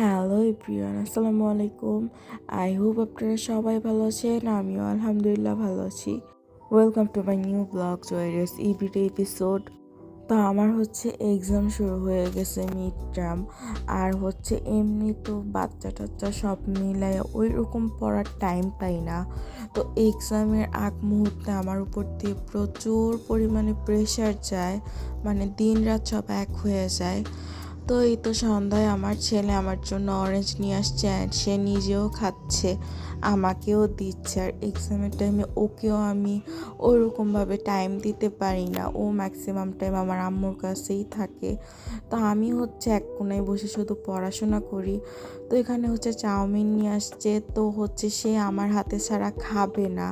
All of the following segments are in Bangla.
হ্যালো প্রিয়ান আসসালামু আলাইকুম। আই হোপ আপনারা সবাই ভালো আছেন, আমিও আলহামদুলিল্লাহ ভালো আছি। Welcome to my new blog Joyce ইভিডে এপিসোড তো আমার হচ্ছে এক্সাম শুরু হয়ে গেছে মিড টার্ম আর হচ্ছে এমনি তো বাচ্চা টাচ্চা সব মিলায় ওই রকম পড়ার টাইম পাই না। তো এক্সামের আগ মুহূর্তে আমার উপর দিয়ে প্রচুর পরিমাণে প্রেশার যায় মানে দিন রাত সব এক হয়ে যায়। তো এই তো সন্ধ্যায় আমার ছেলে আমার জন্য অরেঞ্জ নিয়ে আসছে সে নিজেও খাচ্ছে। আমাকেও দিচ্ছে আর এক্সামের টাইমে ওকেও আমি ওরকমভাবে টাইম দিতে পারি না। ও ম্যাক্সিমাম টাইম আমার আম্মুর কাছেই থাকে। তো আমি হচ্ছে এক কোনায় বসে শুধু পড়াশোনা করি। তো এখানে হচ্ছে চাউমিন নিয়ে আসছে। তো হচ্ছে সে আমার হাতে ছাড়া খাবে না।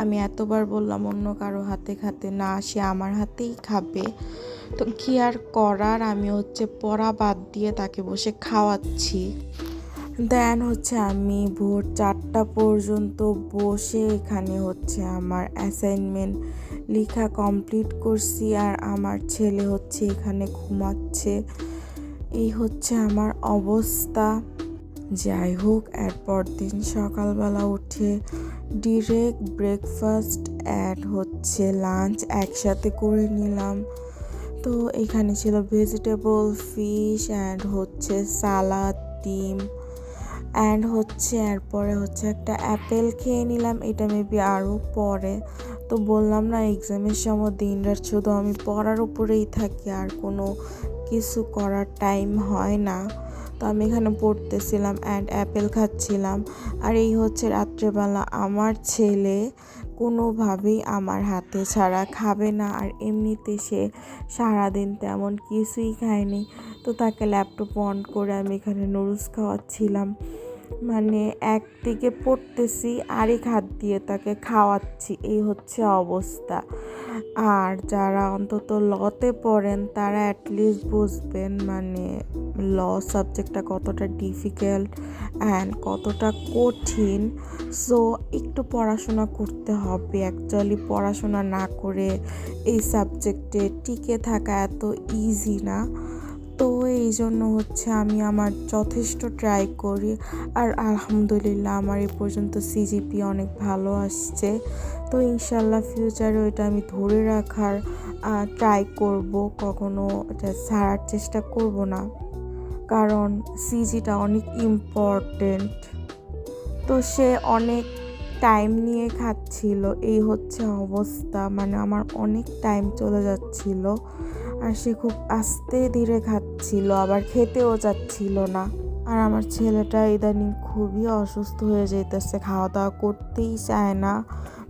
আমি এতবার বললাম অন্য কারও হাতে খাতে না, সে আমার হাতেই খাবে। তো কি আর করার? আমি হচ্ছে পড়া বাদ দিয়ে তাকে বসে খাওয়াচ্ছি। দেন হচ্ছে আমি ভোর চারটা পর্যন্ত বসে এখানে হচ্ছে আমার অ্যাসাইনমেন্ট লেখা কমপ্লিট করছি আর আমার ছেলে হচ্ছে এখানে ঘুমাচ্ছে। এই হচ্ছে আমার অবস্থা। যাই হোক, এরপর দিন সকালবেলা উঠে ডিরেক্ট ব্রেকফাস্ট অ্যাড হচ্ছে লাঞ্চ একসাথে করে নিলাম। তো এখানে ছিল ভেজিটেবল ফিশ অ্যান্ড হচ্ছে সালাদ ডিম অ্যান্ড হচ্ছে এরপরে হচ্ছে একটা অ্যাপেল খেয়ে নিলাম। এটা মেবি আরও পরে। তো বললাম না এক্সামের সময় দিন রাত শুধু আমি পড়ার উপরেই থাকি, আর কোনো কিছু করার টাইম হয় না। তো আমি এখানে পড়তেছিলাম অ্যান্ড অ্যাপেল খাচ্ছিলাম। আর এই হচ্ছে রাত্রেবেলা আমার ছেলে কোনোভাবেই আমার হাতে ছাড়া খাবে না আর এমনিতে সে সারাদিন তেমন কিছুই খায়নি। তো তাকে ল্যাপটপ অন করে আমি এখানে নুডলস খাওয়াচ্ছিলাম। মানে একদিকে পড়তেছি, আরেক হাত দিয়ে তাকে খাওয়াচ্ছি। এই হচ্ছে অবস্থা। আর যারা অন্তত লতে পড়েন, তারা অ্যাটলিস্ট বুঝবেন মানে ল সাবজেক্টটা কতটা ডিফিকাল্ট অ্যান্ড কতটা কঠিন। সো একটু পড়াশোনা করতে হবে। অ্যাকচুয়ালি পড়াশোনা না করে এই সাবজেক্টে টিকে থাকা এত ইজি না। তো এই জন্য হচ্ছে আমি আমার যথেষ্ট ট্রাই করি। আর আলহামদুলিল্লাহ আমার এ পর্যন্ত সিজিপি অনেক ভালো আসছে। তো ইনশাল্লাহ ফিউচারে ওইটা আমি ধরে রাখার ট্রাই করব। কখনো এটা ছাড়ার চেষ্টা করব না। কারণ সিজিটা অনেক ইম্পর্টেন্ট তো সে অনেক টাইম নিয়ে খাচ্ছিল। এই হচ্ছে অবস্থা। মানে আমার অনেক টাইম চলে যাচ্ছিল। আর সে খুব আস্তে ধীরে খাচ্ছিল, আবার খেতেও যাচ্ছিল না। আর আমার ছেলেটা ইদানিং খুবই অসুস্থ হয়ে যেতেছে খাওয়া দাওয়া করতেই চায় না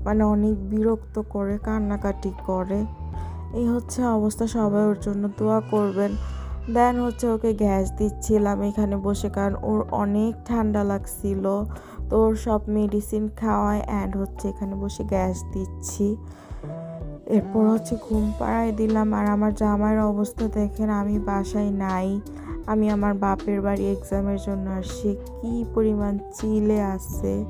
মানে অনেক বিরক্ত করে, কান্নাকাটি করে। এই হচ্ছে অবস্থা, সবাই ওর জন্য দোয়া করবেন। দেন হচ্ছে ওকে গ্যাস দিচ্ছিলাম এখানে বসে, কারণ ওর অনেক ঠান্ডা লাগছিল। তো ওর সব মেডিসিন খাওয়ায় অ্যান্ড হচ্ছে এখানে বসে গ্যাস দিচ্ছি। এরপর হচ্ছে ঘুম পাড়ায় দিলাম আর আমার জামাইয়ের অবস্থা দেখেন, আমি বাসায় নাই। আমি আমার বাপের বাড়ি এক্সামের জন্য আসছি। কি পরিমাণ চিলে আছে।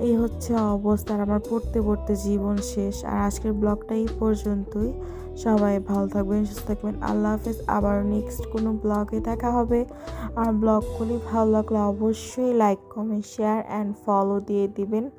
এই হচ্ছে অবস্থা আর আমার পড়তে পড়তে জীবন শেষ। আর আজকের ব্লগটা এই পর্যন্তই। সবাই ভালো থাকবেন, সুস্থ থাকবেন। আল্লাহ হাফেজ। আবার নেক্সট কোনো ব্লগে দেখা হবে। আর ব্লগগুলি ভালো লাগলে অবশ্যই like comment share and follow দিয়ে দিবেন।